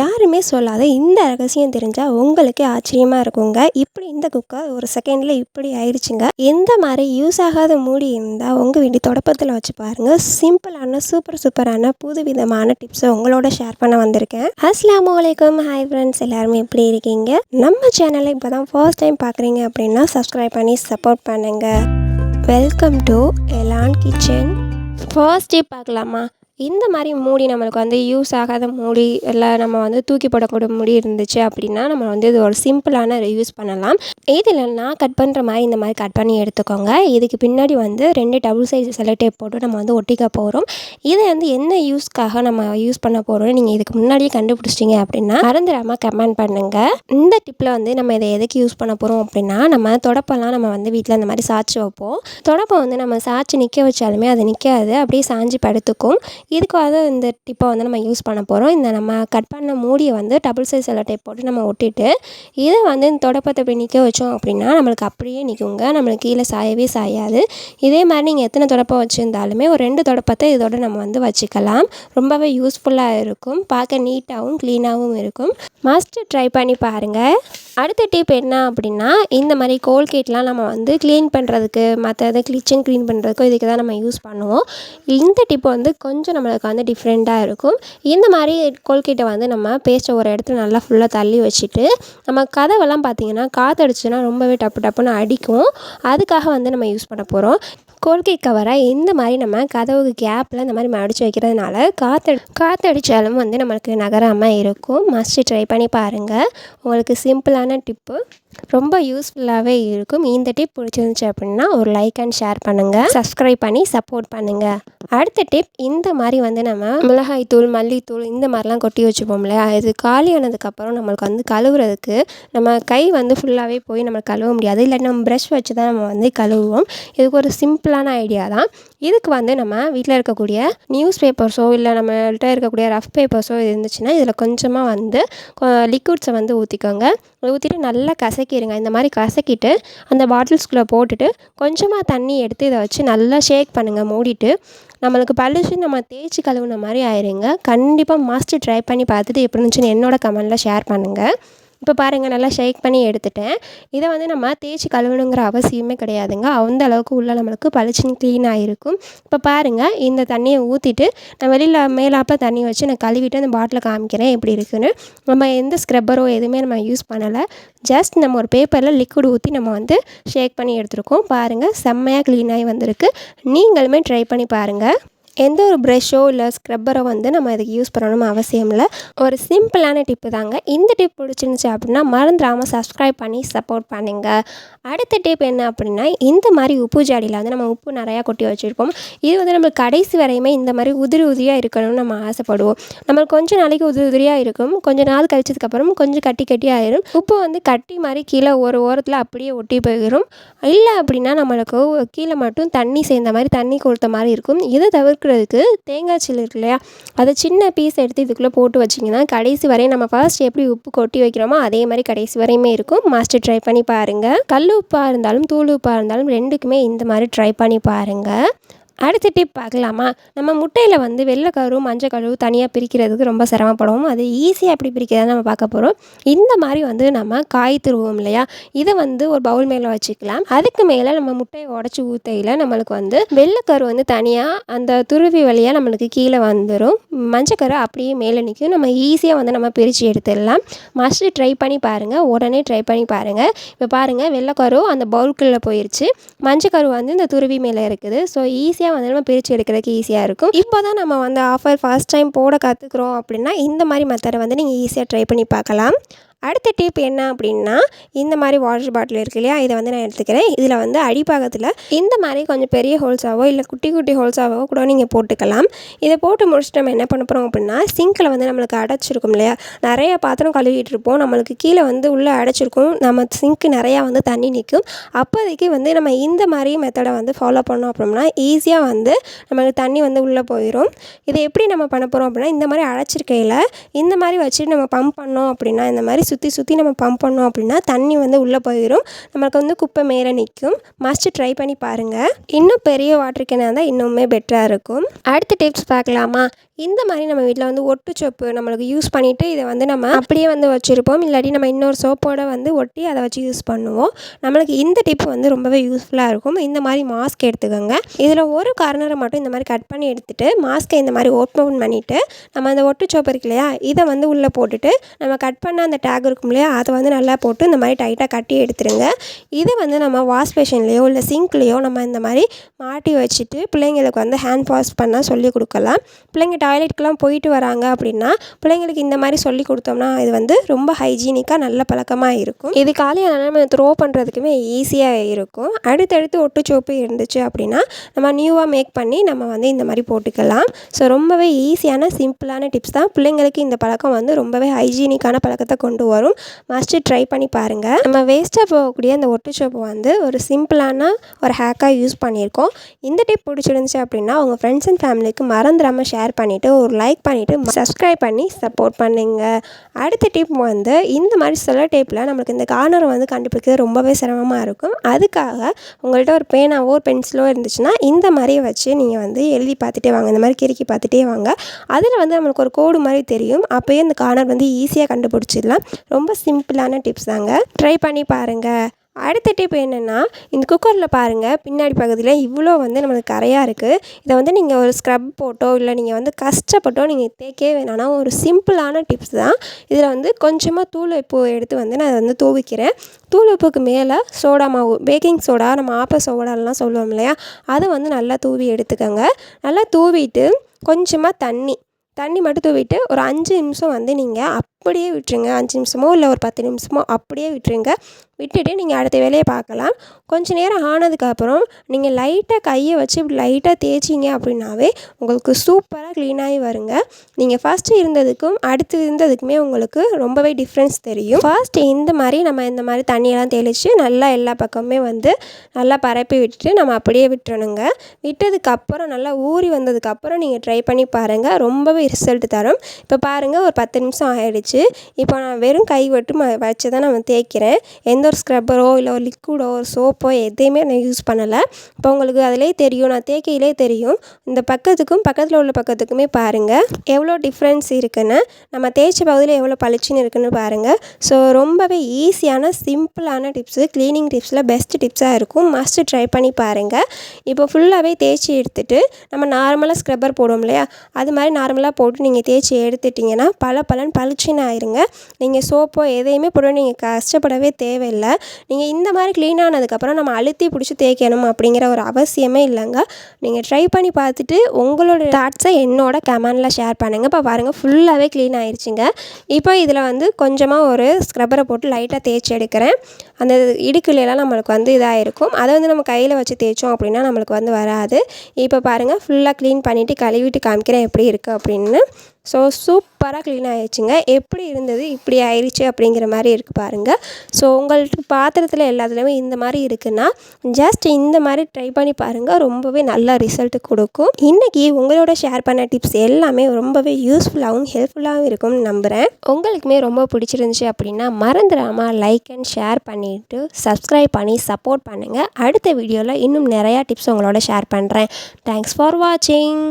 யாருமே சொல்லாத இந்த ரகசியம் தெரிஞ்சால் உங்களுக்கே ஆச்சரியமாக இருக்குங்க. இப்படி இந்த குக்கர் ஒரு செகண்டில் இப்படி ஆயிடுச்சுங்க. எந்த மாதிரி யூஸ் ஆகாத மூடி இருந்தால் உங்கள் வீட்டு தொடப்பத்தில் வச்சு பாருங்கள் சிம்பிளான சூப்பர் சூப்பரான புது விதமான டிப்ஸை உங்களோட ஷேர் பண்ண வந்திருக்கேன். அஸ்லாம் வலைக்கம் ஹாய் ஃப்ரெண்ட்ஸ் எல்லாருமே எப்படி இருக்கீங்க? நம்ம சேனலை இப்போ தான் ஃபர்ஸ்ட் டைம் பார்க்குறீங்க அப்படின்னா சப்ஸ்கிரைப் பண்ணி சப்போர்ட் பண்ணுங்கள் welcome to Elan kitchen first day பார்க்கலாமா? இந்த மாதிரி மூடி நம்மளுக்கு வந்து யூஸ் ஆகாத மூடி இல்லை நம்ம வந்து தூக்கி போடக்கூடிய மூடி இருந்துச்சு அப்படின்னா நம்ம வந்து இது ஒரு சிம்பிளான யூஸ் பண்ணலாம். இதில் நான் கட் பண்ணுற மாதிரி இந்த மாதிரி கட் பண்ணி எடுத்துக்கோங்க. இதுக்கு பின்னாடி வந்து ரெண்டு டபுள் சைஸ் செலோ டேப் போட்டு நம்ம வந்து ஒட்டிக்க போகிறோம் இதை வந்து என்ன யூஸ்க்காக நம்ம யூஸ் பண்ண போகிறோம்னு நீங்கள் இதுக்கு முன்னாடியே கண்டுபிடிச்சிட்டிங்க அப்படின்னா மறந்துடாமல் கமெண்ட் பண்ணுங்கள் இந்த டிப்பில் வந்து நம்ம இதை எதுக்கு யூஸ் பண்ண போகிறோம் அப்படின்னா நம்ம தொடப்பெல்லாம் நம்ம வந்து வீட்டில் இந்த மாதிரி சாய்ச்சி வைப்போம். தொடப்பை வந்து நம்ம சாய்ச்சி நிற்க வச்சாலுமே அது நிற்காது அப்படியே சாஞ்சு படுத்துக்கும். இதுக்காக இந்த டிப்பை வந்து நம்ம யூஸ் பண்ண போகிறோம் இந்த நம்ம கட் பண்ண மூடியை வந்து டபுள் சைஸ் எல்லா டேப் போட்டு நம்ம ஒட்டிட்டு இதை வந்து இந்த தொடப்பத்தை போய் நிற்க வச்சோம் அப்படின்னா நம்மளுக்கு அப்படியே நிற்குங்க நம்மளுக்கு கீழே சாயவே சாயாது. இதே மாதிரி நீங்கள் எத்தனை தொடப்பம் வச்சுருந்தாலுமே ஒரு ரெண்டு தொடப்பத்தை இதோட நம்ம வந்து வச்சுக்கலாம். ரொம்பவே யூஸ்ஃபுல்லாக இருக்கும். பார்க்க நீட்டாகவும் க்ளீனாகவும் இருக்கும். மஸ்ட்டு ட்ரை பண்ணி பாருங்கள் அடுத்த டிப் என்ன அப்படின்னா இந்த மாதிரி கோல்கேட்லாம் நம்ம வந்து க்ளீன் பண்ணுறதுக்கு மற்ற கிச்சன் க்ளீன் பண்ணுறதுக்கோ இதுக்கு தான் நம்ம யூஸ் பண்ணுவோம். இந்த டிப் வந்து கொஞ்சம் நம்மளுக்கு வந்து டிஃப்ரெண்ட்டாக இருக்கும். இந்த மாதிரி கோல்கேட்டை வந்து நம்ம பேஸ்ட்டை ஒரு இடத்துல நல்லா ஃபுல்லாக தள்ளி வச்சுட்டு நம்ம கதவெல்லாம் பார்த்திங்கன்னா காற்றடிச்சுன்னா ரொம்பவே டப்பு டப்புன்னு அடிக்கும். அதுக்காக வந்து நம்ம யூஸ் பண்ண போகிறோம் கோல்கேட் கவரை இந்த மாதிரி நம்ம கதவுக்கு கேப்பில் இந்த மாதிரி மடித்து வைக்கிறதுனால காற்று காற்றடிச்சாலும் வந்து நம்மளுக்கு நகராமல் இருக்கும். மஸ்ட்டு ட்ரை பண்ணி பாருங்கள் உங்களுக்கு சிம்பிளான டிப்பு ரொம்ப யூஸ்ஃபுல்லாகவே இருக்கும். இந்த டிப் பிடிச்சிருந்துச்சு அப்படின்னா ஒரு லைக் அண்ட் ஷேர் பண்ணுங்கள் சப்ஸ்கிரைப் பண்ணி சப்போர்ட் பண்ணுங்கள் அடுத்த டிப் இந்த மாதிரி வந்து நம்ம மிளகாய் தூள் மல்லித்தூள் இந்த மாதிரிலாம் கொட்டி வச்சுப்போம்ல அது இது காலியானதுக்கப்புறம் நம்மளுக்கு வந்து கழுவுறதுக்கு நம்ம கை வந்து ஃபுல்லாகவே போய் நம்ம கழுவ முடியாது. இல்லை நம்ம ப்ரஷ் வச்சு தான் நம்ம வந்து கழுவுவோம். இதுக்கு ஒரு சிம்பிளான ஐடியா தான். இதுக்கு வந்து நம்ம வீட்டில் இருக்கக்கூடிய நியூஸ் பேப்பர்ஸோ இல்லை நம்மள்கிட்ட இருக்கக்கூடிய ரஃப் பேப்பர்ஸோ இருந்துச்சுன்னா இதில் கொஞ்சமாக வந்து லிக்விட்ஸை வந்து ஊற்றிக்கோங்க ஊற்றிட்டு நல்லா கசக்கிடுங்க இந்த மாதிரி கசக்கிட்டு அந்த பாட்டில்ஸ்குள்ளே போட்டுட்டு கொஞ்சமாக தண்ணி எடுத்து இதை வச்சு நல்லா ஷேக் பண்ணுங்கள் மூடிட்டு நம்மளுக்கு பளிச்சு நம்ம தேய்ச்சி கழுவுன மாதிரி ஆயிருங்க. கண்டிப்பாக மஸ்ட்டு ட்ரை பண்ணி பார்த்துட்டு எப்படி இருந்துச்சுன்னு என்னோட கமெண்டில் ஷேர் பண்ணுங்கள் இப்போ பாருங்கள் நல்லா ஷேக் பண்ணி எடுத்துட்டேன். இதை வந்து நம்ம தேய்ச்சி கழுவணுங்கிற அவசியமே கிடையாதுங்க. அந்த அளவுக்கு உள்ளே நம்மளுக்கு பளிச்சுன்னு க்ளீனாக இருக்கும் இப்போ பாருங்கள் இந்த தண்ணியை ஊற்றிட்டு நான் வெளியில் மேலாப்ப தண்ணி வச்சு நான் கழுவிட்டு அந்த பாட்டில் காமிக்கிறேன் எப்படி இருக்குன்னு. நம்ம எந்த ஸ்க்ரப்பரோ எதுவுமே நம்ம யூஸ் பண்ணலை. ஜஸ்ட் நம்ம ஒரு பேப்பரில் லிக்விட் ஊற்றி நம்ம வந்து ஷேக் பண்ணி எடுத்துருக்கோம். பாருங்கள் செம்மையாக க்ளீனாகி வந்திருக்கு. நீங்களுமே ட்ரை பண்ணி பாருங்கள் எந்த ஒரு ப்ரெஷ்ஷோ இல்லை ஸ்க்ரப்பரோ வந்து நம்ம இதுக்கு யூஸ் பண்ணணும் அவசியம் இல்லை. ஒரு சிம்பிளான டிப்பு தாங்க. இந்த டிப் பிடிச்சிருந்துச்சி அப்படின்னா மறந்துடாமல் சப்ஸ்கிரைப் பண்ணி சப்போர்ட் பண்ணுங்கள் அடுத்த டிப் என்ன அப்படின்னா இந்த மாதிரி உப்பு ஜாடியில் வந்து நம்ம உப்பு நிறையா கொட்டி வச்சுருப்போம். இது வந்து நம்மளுக்கு கடைசி வரையுமே இந்த மாதிரி உதிரி உதிரியாக இருக்கணும்னு நம்ம ஆசைப்படுவோம். நம்மளுக்கு கொஞ்சம் நாளைக்கு உதிரி உதிரியாக இருக்கும். கொஞ்சம் நாள் கழிச்சதுக்கப்புறம் கொஞ்சம் கட்டி கட்டி ஆயிரும். உப்பு வந்து கட்டி மாதிரி கீழே ஒரு ஓரத்தில் அப்படியே ஒட்டி போயிடும் இல்லை அப்படின்னா நம்மளுக்கு கீழே மட்டும் தண்ணி சேர்ந்த மாதிரி தண்ணி கொடுத்த மாதிரி இருக்கும். இதை தவிர்க்க வறுக்கிறதுக்கு தேங்காய் சில்லு இருக்கு இல்லையா? அதை சின்ன பீஸ் எடுத்து இதுக்குள்ளே போட்டு வச்சிங்கன்னா கடைசி வரையும் நம்ம ஃபர்ஸ்ட் எப்படி உப்பு கொட்டி வைக்கிறோமோ அதே மாதிரி கடைசி வரையுமே இருக்கும். மாஸ்டர் ட்ரை பண்ணி பாருங்கள் கல் உப்பாக இருந்தாலும் தூள் உப்பாக இருந்தாலும் ரெண்டுக்குமே இந்த மாதிரி ட்ரை பண்ணி பாருங்கள் அடுத்த டிப் பார்க்கலாமா? நம்ம முட்டையில் வந்து வெள்ளைக்கரு மஞ்சள் கரு தனியாக பிரிக்கிறதுக்கு ரொம்ப சிரமப்படுவோம். அது ஈஸியாக எப்படி பிரிக்கிறதா நம்ம பார்க்க போகிறோம் இந்த மாதிரி வந்து நம்ம காய் திருவோம் இல்லையா? இதை வந்து ஒரு பவுல் மேலே வச்சுக்கலாம். அதுக்கு மேலே நம்ம முட்டையை உடச்சி ஊற்றையில் நம்மளுக்கு வந்து வெள்ளைக்கரு வந்து தனியாக அந்த துருவி வழியாக நம்மளுக்கு கீழே வந்துடும் மஞ்சக்கரு அப்படியே மேலே நிற்கும் நம்ம ஈஸியாக வந்து நம்ம பிரித்து எடுத்துடலாம். மஸ்ட்டு ட்ரை பண்ணி பாருங்கள் உடனே ட்ரை பண்ணி பாருங்கள் இப்போ பாருங்கள் வெள்ளைக்கரு அந்த பவுல்குள்ளே போயிடுச்சு மஞ்சக்கரு வந்து இந்த துருவி மேலே இருக்குது. ஸோ ஈஸியாக ஈஸியாக வந்து நம்ம பிரித்து எடுக்கிறதுக்கு ஈஸியாக இருக்கும். இப்போ தான் நம்ம வந்து ஆஃபர் ஃபஸ்ட் டைம் போட கற்றுக்குறோம் அப்படின்னா இந்த மாதிரி மெத்தடை வந்து நீங்கள் ஈஸியாக ட்ரை பண்ணி பார்க்கலாம். அடுத்த டிப் என்ன அப்படின்னா இந்த மாதிரி வாட்டர் பாட்டில் இருக்கு இல்லையா இதை வந்து நான் எடுத்துக்கிறேன். இதில் வந்து அடிப்பாகத்தில் இந்த மாதிரி கொஞ்சம் பெரிய ஹோல்ஸாவோ இல்லை குட்டி குட்டி ஹோல்ஸாவோ கூட நீங்கள் போட்டுக்கலாம். இதை போட்டு முடிச்சுட்டு நம்ம என்ன பண்ண போகிறோம் அப்படின்னா சிங்கில் வந்து நம்மளுக்கு அடைச்சிருக்கும் இல்லையா? நிறைய பாத்திரம் கழுவிட்டு இருப்போம். நம்மளுக்கு கீழே வந்து உள்ளே அடைச்சிருக்கும். நம்ம சிங்க்கு நிறையா வந்து தண்ணி நிற்கும். அப்போதைக்கு வந்து நம்ம இந்த மாதிரி மெத்தடை வந்து ஃபாலோ பண்ணோம் அப்படின்னா ஈஸியாக வந்து நம்மளுக்கு தண்ணி வந்து உள்ளே போயிடும் இதை எப்படி நம்ம பண்ண போகிறோம் அப்படின்னா இந்த மாதிரி அடைச்சிருக்கையில் இந்த மாதிரி வச்சுட்டு நம்ம பம்ப் பண்ணோம் அப்படின்னா இந்த மாதிரி சுற்றி சுற்றி நம்ம பம்ப் பண்ணோம் அப்படின்னா தண்ணி வந்து உள்ளே போயிடும் நம்மளுக்கு வந்து குப்பை மேலே நிற்கும். மஸ்ட்டு ட்ரை பண்ணி பாருங்கள் இன்னும் பெரிய வாட்டர் கேனாக இருந்தால் இன்னுமே பெட்டராக இருக்கும். அடுத்த டிப்ஸ் பார்க்கலாமா? இந்த மாதிரி நம்ம வீட்டில் வந்து ஒட்டு சோப்பு நம்மளுக்கு யூஸ் பண்ணிவிட்டு இதை வந்து நம்ம அப்படியே வந்து வச்சுருப்போம். இல்லாட்டி நம்ம இன்னொரு சோப்போட வந்து ஒட்டி அதை வச்சு யூஸ் பண்ணுவோம். நம்மளுக்கு இந்த டிப் வந்து ரொம்பவே யூஸ்ஃபுல்லாக இருக்கும். இந்த மாதிரி மாஸ்க் எடுத்துக்கோங்க. இதில் ஒரு கார்னரை மட்டும் இந்த மாதிரி கட் பண்ணி எடுத்துகிட்டு மாஸ்க்கை இந்த மாதிரி ஓப்பன் பண்ணிவிட்டு நம்ம அந்த ஒட்டு சோப்பு இருக்கு இல்லையா? இதை வந்து உள்ளே போட்டுட்டு நம்ம கட் பண்ண அந்த டேக் இருக்கும் இல்லையா? அதை வந்து நல்லா போட்டு இந்த மாதிரி டைட்டாக கட்டி எடுத்துருங்க. இதை வந்து நம்ம வாஷ் பேஷன்லேயோ இல்லை சிங்க்லேயோ நம்ம இந்த மாதிரி மாட்டி வச்சுட்டு பிள்ளைங்களுக்கு வந்து ஹேண்ட் வாஷ் பண்ணால் சொல்லி கொடுக்கலாம். பிள்ளைங்க டாய்லெட்டுக்கெலாம் போயிட்டு வராங்க அப்படின்னா பிள்ளைங்களுக்கு இந்த மாதிரி சொல்லி கொடுத்தோம்னா இது வந்து ரொம்ப ஹைஜீனிக்காக நல்ல பழக்கமாக இருக்கும். இது காலையில் நம்ம த்ரோ பண்ணுறதுக்குமே ஈஸியாக இருக்கும். அடுத்தடுத்து ஒட்டுச்சோப்பு இருந்துச்சு அப்படின்னா நம்ம நியூவாக மேக் பண்ணி நம்ம வந்து இந்த மாதிரி போட்டுக்கலாம். ஸோ ரொம்பவே ஈஸியான சிம்பிளான டிப்ஸ் தான் பிள்ளைங்களுக்கு இந்த பழக்கம் வந்து ரொம்பவே ஹைஜீனிக்கான பழக்கத்தை கொண்டு வரும். வரும். மஸ்ட்டு ட்ரை பண்ணி பாருங்கள் நம்ம வேஸ்ட்டாக போகக்கூடிய அந்த ஒட்டு சோப்பு வந்து ஒரு சிம்பிளான ஒரு ஹேக்காக யூஸ் பண்ணியிருக்கோம். இந்த டிப் பிடிச்சிருந்துச்சு அப்படின்னா உங்கள் ஃப்ரெண்ட்ஸ் அண்ட் ஃபேமிலிக்கு மறந்துடாமல் ஷேர் பண்ணிவிட்டு ஒரு லைக் பண்ணிவிட்டு சப்ஸ்கிரைப் பண்ணி சப்போர்ட் பண்ணுங்கள் அடுத்த டிப் வந்து இந்த மாதிரி சில டேப்பில் நம்மளுக்கு இந்த கார்னரை வந்து கண்டுபிடிக்கிறது ரொம்பவே சிரமமாக இருக்கும். அதுக்காக உங்கள்கிட்ட ஒரு பேனாவோ ஒரு பென்சிலோ இருந்துச்சுன்னா இந்த மாதிரியே வச்சு நீங்கள் வந்து எழுதி பார்த்துட்டே வாங்க. இந்த மாதிரி கிறுக்கி பார்த்துட்டே வாங்க. அதில் வந்து நம்மளுக்கு ஒரு கோடு மாதிரி தெரியும். அப்போயே இந்த கார்னர் வந்து ஈஸியாக கண்டுபிடிச்சிடலாம். ரொம்ப சிம்பிளான டிப்ஸ் தாங்க. ட்ரை பண்ணி பாருங்கள் அடுத்த டிப் என்னென்னா இந்த குக்கரில் பாருங்கள் பின்னாடி பகுதியில் இவ்வளோ வந்து நம்மளுக்கு கரையாக இருக்குது இதை வந்து நீங்கள் ஒரு ஸ்க்ரப் போட்டோ இல்லை நீங்கள் வந்து கஷ்டப்பட்டோ நீங்கள் தேய்க்கவே வேணாம்னா ஒரு சிம்பிளான டிப்ஸ் தான். இதில் வந்து கொஞ்சமாக தூள் உப்பு எடுத்து வந்து நான் வந்து தூவிக்கிறேன். தூள் உப்புக்கு மேலே சோடா மாவு பேக்கிங் சோடா நம்ம ஆப்ப சோடாலாம் சொல்லுவோம் இல்லையா? அதை வந்து நல்லா தூவி எடுத்துக்கோங்க. நல்லா தூவிட்டு கொஞ்சமாக தண்ணி தண்ணி மட்டும் தூவிட்டு ஒரு அஞ்சு நிமிஷம் வந்து நீங்கள் அப்படியே விட்டுருங்க. அஞ்சு நிமிஷமோ இல்லை ஒரு பத்து நிமிஷமோ அப்படியே விட்டுருங்க. விட்டுட்டு நீங்கள் அடுத்த வேலையை பார்க்கலாம். கொஞ்ச நேரம் ஆனதுக்கப்புறம் நீங்கள் லைட்டாக கையை வச்சு இப்படி லைட்டாக தேய்ச்சிங்க அப்படின்னாவே உங்களுக்கு சூப்பராக க்ளீனாகி வருங்க. நீங்கள் ஃபஸ்ட்டு இருந்ததுக்கும் அடுத்து இருந்ததுக்குமே உங்களுக்கு ரொம்பவே டிஃப்ரென்ஸ் தெரியும். ஃபர்ஸ்ட் இந்த மாதிரி நம்ம இந்த மாதிரி தண்ணியெல்லாம் தெளித்து நல்லா எல்லா பக்கமுமே வந்து நல்லா பரப்பி விட்டுட்டு நம்ம அப்படியே விட்டுறணுங்க. விட்டதுக்கப்புறம் நல்லா ஊறி வந்ததுக்கப்புறம் நீங்கள் ட்ரை பண்ணி பாருங்கள் ரொம்பவே ரிசல்ட் தரும். இப்போ பாருங்கள் ஒரு பத்து நிமிஷம் ஆகிடுச்சு இப்போ நான் வெறும் கை மட்டும் வச்சு தான் நான் தேய்க்கிறேன். எந்த ஒரு ஸ்க்ரப்பரோ இல்லை ஒரு லிக்விடோ ஒரு சோப்போ எதையுமே நான் யூஸ் பண்ணலை. இப்போ உங்களுக்கு அதிலே தெரியும் நான் தேய்க்கையிலே தெரியும். இந்த பக்கத்துக்கும் பக்கத்தில் உள்ள பக்கத்துக்குமே பாருங்கள் எவ்வளோ டிஃப்ரென்ஸ் இருக்குன்னு. நம்ம தேய்ச்ச பகுதியில் எவ்வளோ பளிச்சுன்னு இருக்குன்னு பாருங்கள் ஸோ ரொம்பவே ஈஸியான சிம்பிளான டிப்ஸு க்ளீனிங் டிப்ஸில் பெஸ்ட் டிப்ஸாக இருக்கும். மஸ்ட்டு ட்ரை பண்ணி பாருங்கள் இப்போ ஃபுல்லாகவே தேய்ச்சி எடுத்துட்டு நம்ம நார்மலாக ஸ்க்ரப்பர் போடுவோம் இல்லையா? அது மாதிரி நார்மலாக போட்டு நீங்கள் தேய்ச்சி எடுத்துட்டிங்கன்னா பல பலன் பளிச்சுன்னு ஆயிருங்க. நீங்கள் சோப்போ எதையுமே போட நீங்கள் கஷ்டப்படவே தேவையில்லை. நீங்கள் இந்த மாதிரி க்ளீன் ஆனதுக்கப்புறம் நம்ம அழுத்தி பிடிச்சி தேய்க்கணும் அப்படிங்கிற ஒரு அவசியமே இல்லைங்க. நீங்கள் ட்ரை பண்ணி பார்த்துட்டு உங்களோட தாட்ஸை என்னோட கமெண்டில் ஷேர் பண்ணுங்கள் இப்போ பாருங்கள் ஃபுல்லாகவே க்ளீன் ஆயிடுச்சுங்க இப்போ இதில் வந்து கொஞ்சமாக ஒரு ஸ்க்ரப்பரை போட்டு லைட்டாக தேய்ச்சி எடுக்கிறேன். அந்த இடுக்குலாம் நம்மளுக்கு வந்து இதாக இருக்கும் அதை வந்து நம்ம கையில் வச்சு தேய்ச்சோம் அப்படின்னா நம்மளுக்கு வந்து வராது. இப்போ பாருங்கள் ஃபுல்லாக க்ளீன் பண்ணிவிட்டு கழுவிட்டு காமிக்கிறேன் எப்படி இருக்குது அப்படின்னு. ஸோ சூப்பராக க்ளீன் ஆயிடுச்சுங்க. எப்படி இருந்தது இப்படி ஆயிடுச்சு அப்படிங்கிற மாதிரி இருக்குது பாருங்கள் ஸோ உங்கள்கிட்ட பாத்திரத்தில் எல்லாத்துலேயுமே இந்த மாதிரி இருக்குன்னா ஜஸ்ட் இந்த மாதிரி ட்ரை பண்ணி பாருங்கள் ரொம்பவே நல்ல ரிசல்ட் கொடுக்கும். இன்றைக்கி உங்களோட ஷேர் பண்ண டிப்ஸ் எல்லாமே ரொம்பவே யூஸ்ஃபுல்லாகவும் ஹெல்ப்ஃபுல்லாகவும் இருக்கும்னு நம்புகிறேன் உங்களுக்குமே ரொம்ப பிடிச்சிருந்துச்சி அப்படின்னா மறந்துடாமல் லைக் அண்ட் ஷேர் பண்ணிவிட்டு சப்ஸ்கிரைப் பண்ணி சப்போர்ட் பண்ணுங்கள் அடுத்த வீடியோவில் இன்னும் நிறையா டிப்ஸ் உங்களோட ஷேர் பண்ணுறேன் தேங்க்ஸ் ஃபார் வாட்சிங்